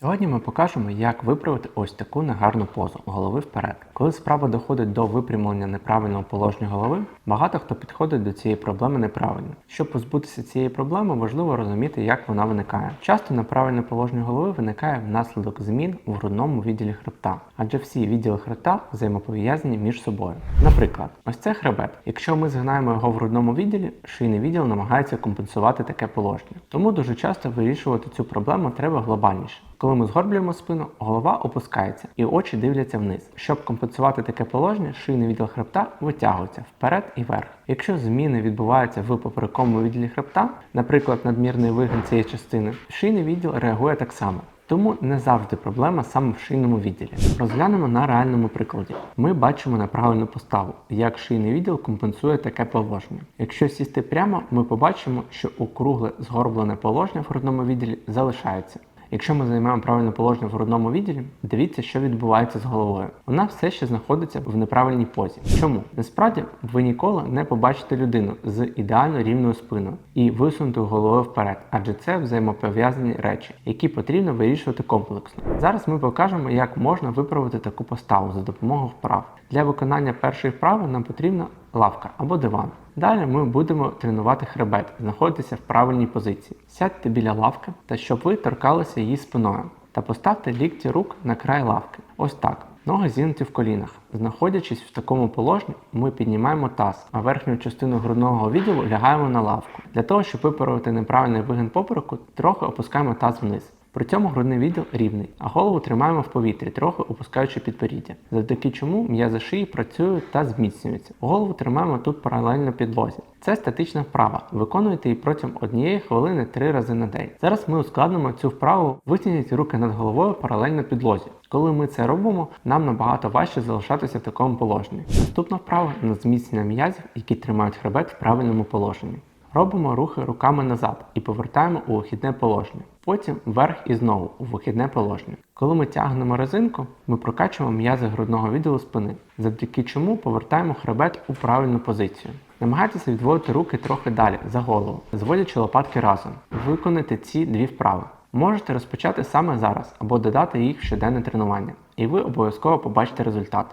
Сьогодні ми покажемо, як виправити ось таку негарну позу голови вперед. Коли справа доходить до випрямлення неправильного положення голови, багато хто підходить до цієї проблеми неправильно. Щоб позбутися цієї проблеми, важливо розуміти, як вона виникає. Часто неправильне положення голови виникає внаслідок змін у грудному відділі хребта, адже всі відділи хребта взаємопов'язані між собою. Наприклад, ось це хребет. Якщо ми згинаємо його в грудному відділі, шийний відділ намагається компенсувати таке положення. Тому дуже часто вирішувати цю проблему треба глобальніше. Коли ми згорблюємо спину, голова опускається і очі дивляться вниз. Щоб компенсувати таке положення, шийний відділ хребта витягується вперед і вверх. Якщо зміни відбуваються в поперековому відділі хребта, наприклад, надмірний вигин цієї частини, шийний відділ реагує так само. Тому не завжди проблема саме в шийному відділі. Розглянемо на реальному прикладі. Ми бачимо неправильну поставу, як шийний відділ компенсує таке положення. Якщо сісти прямо, ми побачимо, що округле згорблене положення в грудному відділі залишається. Якщо ми займаємо правильне положення в грудному відділі, дивіться, що відбувається з головою. Вона все ще знаходиться в неправильній позі. Чому? Насправді ви ніколи не побачите людину з ідеально рівною спиною і висунутою головою вперед, адже це взаємопов'язані речі, які потрібно вирішувати комплексно. Зараз ми покажемо, як можна виправити таку поставу за допомогою вправ. Для виконання першої вправи нам потрібна лавка або диван. Далі ми будемо тренувати хребет, знаходитися в правильній позиції. Сядьте біля лавки та щоб ви торкалися її спиною. Та поставте лікті рук на край лавки. Ось так. Ноги зігнуті в колінах. Знаходячись в такому положенні, ми піднімаємо таз, а верхню частину грудного відділу лягаємо на лавку. Для того, щоб виправити неправильний вигин попереку, трохи опускаємо таз вниз. При цьому грудний відділ рівний, а голову тримаємо в повітрі, трохи опускаючи підборіддя. Завдяки чому м'язи шиї працюють та зміцнюються. Голову тримаємо тут паралельно підлозі. Це статична вправа. Виконуйте її протягом однієї хвилини три рази на день. Зараз ми ускладнимо цю вправу, витягніть руки над головою паралельно підлозі. Коли ми це робимо, нам набагато важче залишатися в такому положенні. Наступна вправа на зміцнення м'язів, які тримають хребет в правильному положенні. Робимо рухи руками назад і повертаємо у вихідне положення. Потім вверх і знову у вихідне положення. Коли ми тягнемо резинку, ми прокачуємо м'язи грудного відділу спини, завдяки чому повертаємо хребет у правильну позицію. Намагайтеся відводити руки трохи далі за голову, зводячи лопатки разом. Виконайте ці дві вправи. Можете розпочати саме зараз або додати їх в щоденне тренування, і ви обов'язково побачите результат.